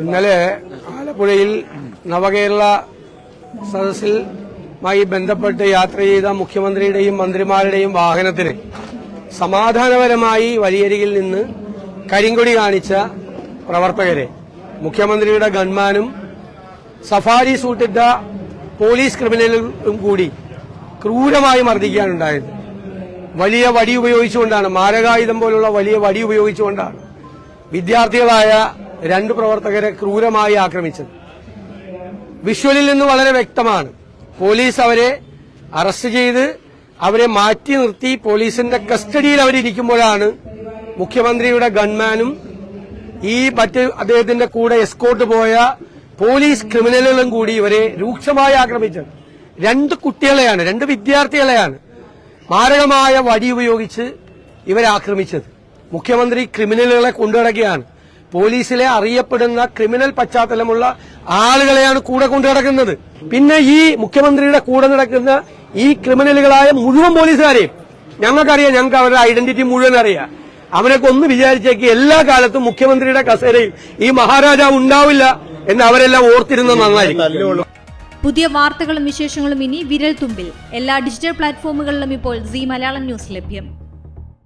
ഇന്നലെ ആലപ്പുഴയിൽ നവകേരള സദസ്സിൽമായി ബന്ധപ്പെട്ട് യാത്ര ചെയ്ത മുഖ്യമന്ത്രിയുടെയും മന്ത്രിമാരുടെയും വാഹനത്തിന് സമാധാനപരമായി വലിയരികിൽ നിന്ന് കരിങ്കൊടി കാണിച്ച പ്രവർത്തകരെ മുഖ്യമന്ത്രിയുടെ ഗൺമാനും സഫാരി സൂട്ടിട്ട പോലീസ് ക്രിമിനലും കൂടി ക്രൂരമായി മർദ്ദിക്കാനുണ്ടായത് വലിയ വടി ഉപയോഗിച്ചുകൊണ്ടാണ് മാരകായുധം പോലുള്ള വലിയ വടി ഉപയോഗിച്ചുകൊണ്ടാണ് വിദ്യാർത്ഥികളായ രണ്ട് പ്രവർത്തകരെ ക്രൂരമായി ആക്രമിച്ചത്. വിഷ്വലിൽ നിന്ന് വളരെ വ്യക്തമാണ്. പോലീസ് അവരെ അറസ്റ്റ് ചെയ്ത് അവരെ മാറ്റി നിർത്തി പോലീസിന്റെ കസ്റ്റഡിയിൽ അവരിയ്ക്കുമ്പോഴാണ് മുഖ്യമന്ത്രിയുടെ ഗൺമാനും ഈ മറ്റ് അദ്ദേഹത്തിന്റെ കൂടെ എസ്കോർട്ട് പോയ പോലീസ് ക്രിമിനലുകളും കൂടി ഇവരെ രൂക്ഷമായി ആക്രമിച്ചത്. രണ്ട് കുട്ടികളെയാണ് രണ്ട് വിദ്യാർത്ഥികളെയാണ് മാരകമായ വടി ഉപയോഗിച്ച് ഇവരാക്രമിച്ചത് മുഖ്യമന്ത്രി ക്രിമിനലുകളെ കൊണ്ടുനടക്കുകയാണ്. പോലീസിലെ അറിയപ്പെടുന്ന ക്രിമിനൽ പശ്ചാത്തലമുള്ള ആളുകളെയാണ് കൂടെ കൊണ്ടു നടക്കുന്നത്. പിന്നെ ഈ മുഖ്യമന്ത്രിയുടെ കൂടെ നടക്കുന്ന ഈ ക്രിമിനലുകളായ മുഴുവൻ പോലീസുകാരെയും ഞങ്ങൾക്കറിയാം ഞങ്ങൾക്ക് അവരുടെ ഐഡന്റിറ്റി മുഴുവൻ അറിയാം. അവരൊക്കെ ഒന്ന് വിചാരിച്ചേക്ക് എല്ലാ കാലത്തും മുഖ്യമന്ത്രിയുടെ കസേരയിൽ ഈ മഹാരാജാവ് ഉണ്ടാവില്ല എന്ന് അവരെല്ലാം ഓർത്തിരുന്നത് നന്നായിരിക്കും. പുതിയ വാർത്തകളും വിശേഷങ്ങളും ഇനി വിരൽ തുമ്പിൽ എല്ലാ ഡിജിറ്റൽ പ്ലാറ്റ്ഫോമുകളിലും ഇപ്പോൾ സി മലയാളം ന്യൂസ് ലഭ്യം.